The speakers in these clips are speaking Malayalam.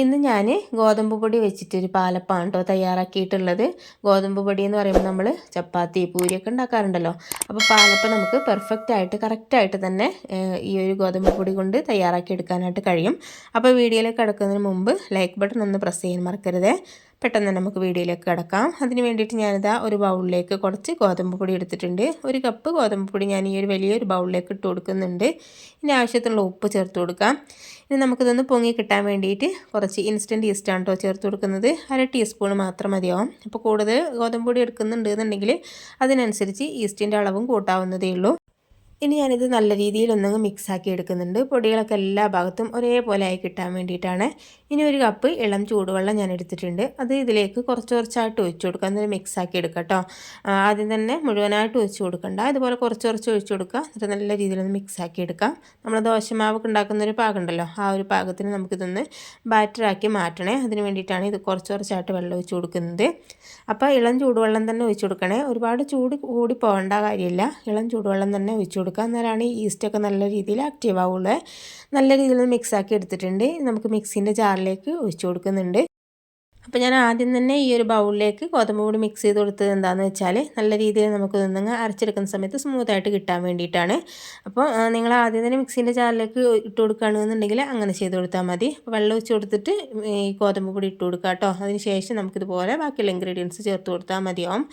ഇന്ന് ഞാൻ ഗോതമ്പ് പൊടി വെച്ചിട്ടൊരു പാലപ്പാണ് കേട്ടോ തയ്യാറാക്കിയിട്ടുള്ളത്. ഗോതമ്പ് പൊടി എന്ന് പറയുമ്പോൾ നമ്മൾ ചപ്പാത്തി പൂരിയൊക്കെ ഉണ്ടാക്കാറുണ്ടല്ലോ. അപ്പോൾ പാലപ്പം നമുക്ക് പെർഫെക്റ്റ് ആയിട്ട് കറക്റ്റായിട്ട് തന്നെ ഈ ഒരു ഗോതമ്പ് പൊടി കൊണ്ട് തയ്യാറാക്കി എടുക്കാനായിട്ട് കഴിയും. അപ്പോൾ വീഡിയോയിലേക്ക് കിടക്കുന്നതിന് മുമ്പ് ലൈക്ക് ബട്ടൺ ഒന്ന് പ്രസ് ചെയ്യാൻ മറക്കരുത്. പെട്ടെന്ന് നമുക്ക് വീഡിയോയിലേക്ക് കിടക്കാം. അതിന് വേണ്ടിയിട്ട് ഞാനിതാ ഒരു ബൗളിലേക്ക് കുറച്ച് ഗോതമ്പ് പൊടി എടുത്തിട്ടുണ്ട്. ഒരു കപ്പ് ഗോതമ്പ് പൊടി ഞാൻ ഈ ഒരു വലിയൊരു ബൗളിലേക്ക് ഇട്ട് കൊടുക്കുന്നുണ്ട്. ഇനി ആവശ്യത്തിനുള്ള ഉപ്പ് ചേർത്ത് കൊടുക്കാം. ഇനി നമുക്കിതൊന്ന് പൊങ്ങി കിട്ടാൻ വേണ്ടിയിട്ട് കുറച്ച് ഇൻസ്റ്റന്റ് ഈസ്റ്റാണ് കേട്ടോ ചേർത്ത് കൊടുക്കുന്നത്. അര ടീസ്പൂൺ മാത്രം മതിയാവും. അപ്പോൾ കൂടുതൽ ഗോതമ്പ് പൊടി എടുക്കുന്നുണ്ട് എന്നുണ്ടെങ്കിൽ അതിനനുസരിച്ച് ഈസ്റ്റിന്റെ അളവും കൂട്ടാവുന്നതേ ഉള്ളൂ. ഇനി ഞാനിത് നല്ല രീതിയിൽ ഒന്നങ്ങ് മിക്സാക്കി എടുക്കുന്നുണ്ട്. പൊടികളൊക്കെ എല്ലാ ഭാഗത്തും ഒരേപോലെ ആയി കിട്ടാൻ വേണ്ടിയിട്ടാണ്. ഇനി ഒരു കപ്പ് ഇളം ചൂടുവെള്ളം ഞാൻ എടുത്തിട്ടുണ്ട്. അത് ഇതിലേക്ക് കുറച്ച് കുറച്ചായിട്ട് ഒഴിച്ചു കൊടുക്കുക. എന്നിട്ട് മിക്സാക്കി എടുക്കുക കേട്ടോ ആദ്യം തന്നെ മുഴുവനായിട്ട് ഒഴിച്ചു കൊടുക്കണ്ട. ഇതുപോലെ കുറച്ച് കുറച്ച് ഒഴിച്ചു കൊടുക്കുക. എന്നിട്ട് നല്ല രീതിയിലൊന്ന് മിക്സാക്കി എടുക്കാം നമ്മൾ ദോശമാവൊക്കെ ഉണ്ടാക്കുന്ന ഒരു പാകമുണ്ടല്ലോ ആ ഒരു പാകത്തിന് നമുക്കിതൊന്ന് ബാറ്ററാക്കി മാറ്റണേ. അതിന് വേണ്ടിയിട്ടാണ് ഇത് കുറച്ച് കുറച്ചായിട്ട് വെള്ളം ഒഴിച്ചു കൊടുക്കുന്നത്. അപ്പോൾ ഇളം ചൂടുവെള്ളം തന്നെ ഒഴിച്ചു കൊടുക്കണേ. ഒരുപാട് ചൂട് കൂടി പോകേണ്ട കാര്യമില്ല. ഇളം ചൂടുവെള്ളം തന്നെ ഒഴിച്ചു കൊടുക്കുക. എന്നാലാണ് ഈസ്റ്റൊക്കെ നല്ല രീതിയിൽ ആക്റ്റീവ് ആവുള്ളൂ. നല്ല രീതിയിൽ മിക്സ് ആക്കി എടുത്തിട്ടുണ്ട്. നമുക്ക് മിക്സിന്റെ ജാറിലേക്ക് ഒഴിച്ചു കൊടുക്കുന്നുണ്ട്. അപ്പോൾ ഞാൻ ആദ്യം തന്നെ ഈ ഒരു ബൗളിലേക്ക് ഗോതമ്പ് പൊടി മിക്സ് ചെയ്ത് കൊടുത്തത് എന്താണെന്ന് വെച്ചാൽ നല്ല രീതിയിൽ നമുക്ക് നിന്നങ്ങ് അരച്ചെടുക്കുന്ന സമയത്ത് സ്മൂത്തായിട്ട് കിട്ടാൻ വേണ്ടിയിട്ടാണ്. അപ്പോൾ നിങ്ങൾ ആദ്യം തന്നെ മിക്സിന്റെ ചാറിലേക്ക് ഇട്ട് കൊടുക്കുകയാണെന്നുണ്ടെങ്കിൽ അങ്ങനെ ചെയ്ത് കൊടുത്താൽ മതി. വെള്ളം ഒഴിച്ച് കൊടുത്തിട്ട് ഈ ഗോതമ്പ് പൊടി ഇട്ട് കൊടുക്കുക കേട്ടോ. അതിന് ശേഷം നമുക്കിതുപോലെ ബാക്കിയുള്ള ഇൻഗ്രീഡിയൻസ് ചേർത്ത് കൊടുത്താൽ മതിയാവും.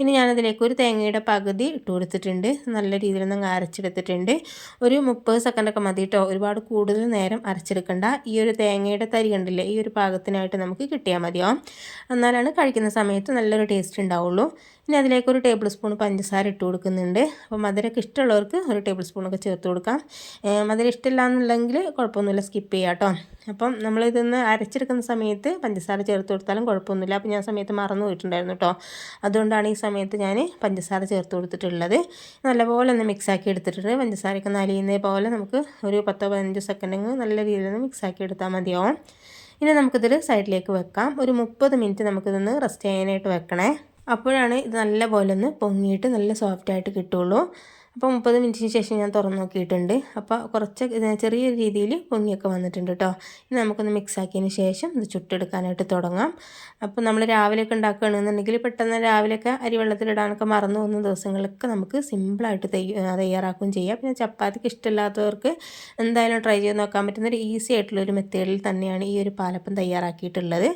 ഇനി ഞാനതിലേക്ക് ഒരു തേങ്ങയുടെ പകുതി ഇട്ട് കൊടുത്തിട്ടുണ്ട്. നല്ല രീതിയിൽ നിന്ന് അരച്ചെടുത്തിട്ടുണ്ട്. ഒരു മുപ്പത് സെക്കൻഡൊക്കെ മതി കേട്ടോ. ഒരുപാട് കൂടുതൽ നേരം അരച്ചെടുക്കണ്ട. ഈ ഒരു തേങ്ങയുടെ തരി കണ്ടില്ലേ? ഈ ഒരു പാകത്തിനായിട്ട് നമുക്ക് കിട്ടിയാൽ മതി മതിയാവും എന്നാലാണ് കഴിക്കുന്ന സമയത്ത് നല്ലൊരു ടേസ്റ്റ് ഉണ്ടാവുള്ളൂ. ഇനി അതിലേക്ക് ഒരു ടേബിൾ സ്പൂൺ പഞ്ചസാര ഇട്ട് കൊടുക്കുന്നുണ്ട്. അപ്പോൾ മധുരമൊക്കെ ഇഷ്ടമുള്ളവർക്ക് ഒരു ടേബിൾ സ്പൂണൊക്കെ ചേർത്ത് കൊടുക്കാം. മധുരം ഇഷ്ടമില്ല എന്നുണ്ടെങ്കിൽ കുഴപ്പമൊന്നുമില്ല. സ്കിപ്പ് ചെയ്യാം കേട്ടോ. അപ്പം നമ്മളിതൊന്ന് അരച്ചെടുക്കുന്ന സമയത്ത് പഞ്ചസാര ചേർത്ത് കൊടുത്താലും കുഴപ്പമൊന്നുമില്ല. അപ്പോൾ ഞാൻ സമയത്ത് മറന്നു പോയിട്ടുണ്ടായിരുന്നു കേട്ടോ. അതുകൊണ്ടാണ് ഈ സമയത്ത് ഞാൻ പഞ്ചസാര ചേർത്ത് കൊടുത്തിട്ടുള്ളത്. നല്ലപോലെ ഒന്ന് മിക്സാക്കി എടുത്തിട്ടുണ്ട്. പഞ്ചസാരയൊക്കെ നലിയുന്നത് പോലെ നമുക്ക് ഒരു പത്തോ പതിനഞ്ചോ സെക്കൻഡെങ്കിൽ നല്ല രീതിയിൽ ഒന്ന് മിക്സാക്കി എടുത്താൽ മതിയാവും. ഇനി നമുക്കിതിൽ സൈഡിലേക്ക് വെക്കാം. ഒരു മുപ്പത് മിനിറ്റ് നമുക്കിതൊന്ന് റെസ്റ്റ് ചെയ്യാനായിട്ട് വെക്കണേ. അപ്പോഴാണ് ഇത് നല്ല പോലെ ഒന്ന് പൊങ്ങിയിട്ട് നല്ല സോഫ്റ്റായിട്ട് കിട്ടുള്ളൂ അപ്പോൾ മുപ്പത് മിനിറ്റിന് ശേഷം ഞാൻ തുറന്ന് നോക്കിയിട്ടുണ്ട്. അപ്പോൾ കുറച്ച് ചെറിയ രീതിയിൽ പൊങ്ങിയൊക്കെ വന്നിട്ടുണ്ട് കേട്ടോ ഇനി നമുക്കൊന്ന് മിക്സ് ആക്കിയതിന് ശേഷം ഇത് ചുട്ടെടുക്കാനായിട്ട് തുടങ്ങാം. അപ്പോൾ നമ്മൾ രാവിലെയൊക്കെ ഉണ്ടാക്കുകയാണെന്നുണ്ടെങ്കിൽ പെട്ടെന്ന് രാവിലെയൊക്കെ അരിവെള്ളത്തിലിടാനൊക്കെ മറന്നു പോകുന്ന ദിവസങ്ങളിലൊക്കെ നമുക്ക് സിമ്പിളായിട്ട് തയ്യാറാക്കുകയും ചെയ്യാം. പിന്നെ ചപ്പാത്തിക്ക് ഇഷ്ടമില്ലാത്തവർക്ക് എന്തായാലും ട്രൈ ചെയ്ത് നോക്കാൻ പറ്റുന്ന ഒരു ഈസി ആയിട്ടുള്ള ഒരു മെത്തേഡിൽ തന്നെയാണ് ഈ ഒരു പാലപ്പം തയ്യാറാക്കിയിട്ടുള്ളത്.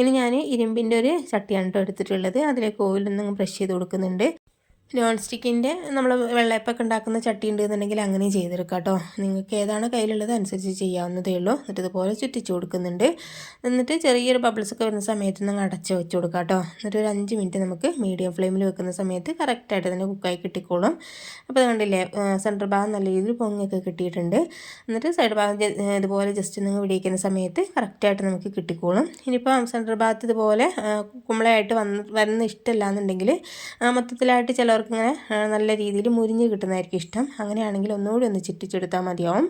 ഇനി ഞാൻ ഇരുമ്പിന്റെ ഒരു ചട്ടിയാണ് എടുത്തിട്ടുള്ളത്. അതിലേക്ക് ഓയിലൊന്നും ബ്രഷ് ചെയ്ത് കൊടുക്കുന്നുണ്ട്. നോൺ സ്റ്റിക്കിന്റെ നമ്മൾ വെള്ളയപ്പൊക്കെ ഉണ്ടാക്കുന്ന ചട്ടി ഉണ്ട് എന്നുണ്ടെങ്കിൽ അങ്ങനെ ചെയ്തെടുക്കാം കേട്ടോ. നിങ്ങൾക്ക് ഏതാണ് കയ്യിലുള്ളത് അനുസരിച്ച് ചെയ്യാവുന്നതേ ഉള്ളൂ. എന്നിട്ട് ഇതുപോലെ ചുറ്റിച്ച് കൊടുക്കുന്നുണ്ട്. എന്നിട്ട് ചെറിയൊരു ബബിൾസൊക്കെ വരുന്ന സമയത്ത് നിങ്ങൾ അടച്ച് വെച്ച് കൊടുക്കാം കേട്ടോ. എന്നിട്ട് ഒരു അഞ്ച് മിനിറ്റ് നമുക്ക് മീഡിയം ഫ്ലെയിമിൽ വെക്കുന്ന സമയത്ത് കറക്റ്റായിട്ട് തന്നെ കുക്കായി കിട്ടിക്കോളും. അപ്പോൾ കണ്ടില്ലേ സെന്റർ ഭാഗം നല്ല രീതിയിൽ പൊങ്ങിയൊക്കെ കിട്ടിയിട്ടുണ്ട്. എന്നിട്ട് സൈഡ് ഭാഗം ഇതുപോലെ ജസ്റ്റ് നിങ്ങൾ വിടിയിക്കുന്ന സമയത്ത് കറക്റ്റായിട്ട് നമുക്ക് കിട്ടിക്കോളും. ഇനിയിപ്പോൾ സെന്റർ ഭാഗത്ത് ഇതുപോലെ കുമ്പളയായിട്ട് വന്ന് വരുന്ന ഇഷ്ടമല്ല എന്നുണ്ടെങ്കിൽ മൊത്തത്തിലായിട്ട് ചിലർ ഇങ്ങനെ നല്ല രീതിയിൽ മുരിഞ്ഞ് കിട്ടുന്നതായിരിക്കും ഇഷ്ടം. അങ്ങനെയാണെങ്കിൽ ഒന്നുകൂടി ഒന്ന് ചിറ്റിച്ചെടുത്താൽ മതിയാവും.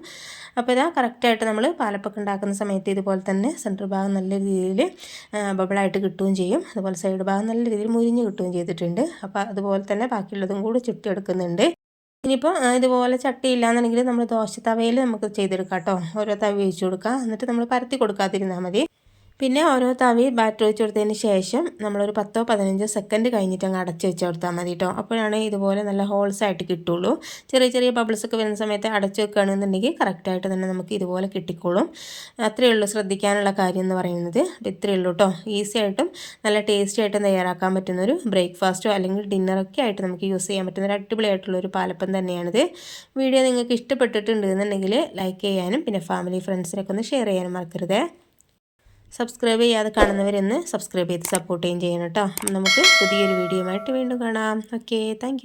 അപ്പോൾ ഇതാ കറക്റ്റായിട്ട് നമ്മൾ പാലപ്പൊക്കെ ഉണ്ടാക്കുന്ന സമയത്ത് ഇതുപോലെ തന്നെ സെന്റർ ഭാഗം നല്ല രീതിയിൽ ബബിളായിട്ട് കിട്ടുകയും ചെയ്യും. അതുപോലെ സൈഡ് ഭാഗം നല്ല രീതിയിൽ മുരിഞ്ഞ് കിട്ടുകയും ചെയ്തിട്ടുണ്ട്. അപ്പോൾ അതുപോലെ തന്നെ ബാക്കിയുള്ളതും കൂടി ചുറ്റിയെടുക്കുന്നുണ്ട് ഇനിയിപ്പോൾ ഇതുപോലെ ചട്ടി ഇല്ലാന്നുണ്ടെങ്കിൽ നമ്മൾ ദോശ തവയിൽ നമുക്ക് ചെയ്തെടുക്കാം കേട്ടോ. ഓരോ തവി വെച്ച് കൊടുക്കുക എന്നിട്ട് നമ്മൾ പരത്തി കൊടുക്കാതിരുന്നാൽ മതി. പിന്നെ ഓരോ തവി ബാറ്റർ ഒഴിച്ച് കൊടുത്തതിന് ശേഷം നമ്മളൊരു പത്തോ പതിനഞ്ചോ സെക്കൻഡ് കഴിഞ്ഞിട്ട് അങ്ങ് അടച്ച് വെച്ച് കൊടുത്താൽ മതി കേട്ടോ അപ്പോഴാണ് ഇതുപോലെ നല്ല ഹോൾസ് ആയിട്ട് കിട്ടുള്ളൂ. ചെറിയ ചെറിയ ബബിൾസ് ഒക്കെ വരുന്ന സമയത്ത് അടച്ച് വെക്കുകയാണെന്നുണ്ടെങ്കിൽ കറക്റ്റായിട്ട് തന്നെ നമുക്ക് ഇതുപോലെ കിട്ടിക്കോളും. അത്രയേ ഉള്ളൂ ശ്രദ്ധിക്കാനുള്ള കാര്യം എന്ന് പറയുന്നത്. അപ്പോൾ ഇത്രയേ ഉള്ളൂ കേട്ടോ ഈസി ആയിട്ടും നല്ല ടേസ്റ്റി ആയിട്ടും തയ്യാറാക്കാൻ പറ്റുന്നൊരു ബ്രേക്ക്ഫാസ്റ്റോ അല്ലെങ്കിൽ ഡിന്നറൊക്കെ ആയിട്ട് നമുക്ക് യൂസ് ചെയ്യാൻ പറ്റുന്ന ഒരു അടിപൊളിയായിട്ടുള്ളൊരു പാലപ്പം തന്നെയാണിത്. വീഡിയോ നിങ്ങൾക്ക് ഇഷ്ടപ്പെട്ടിട്ടുണ്ട് എന്നുണ്ടെങ്കിൽ ലൈക്ക് ചെയ്യാനും പിന്നെ ഫാമിലി ഫ്രണ്ട്സിനൊക്കെ ഒന്ന് ഷെയർ ചെയ്യാനും മറക്കരുത്. സബ്സ്ക്രൈബ് ചെയ്യാതെ കാണുന്നവരൊന്ന് സബ്സ്ക്രൈബ് ചെയ്ത് സപ്പോർട്ട് ചെയ്യും ചെയ്യണം കേട്ടോ. നമുക്ക് പുതിയൊരു വീഡിയോ ആയിട്ട് വീണ്ടും കാണാം. Okay thank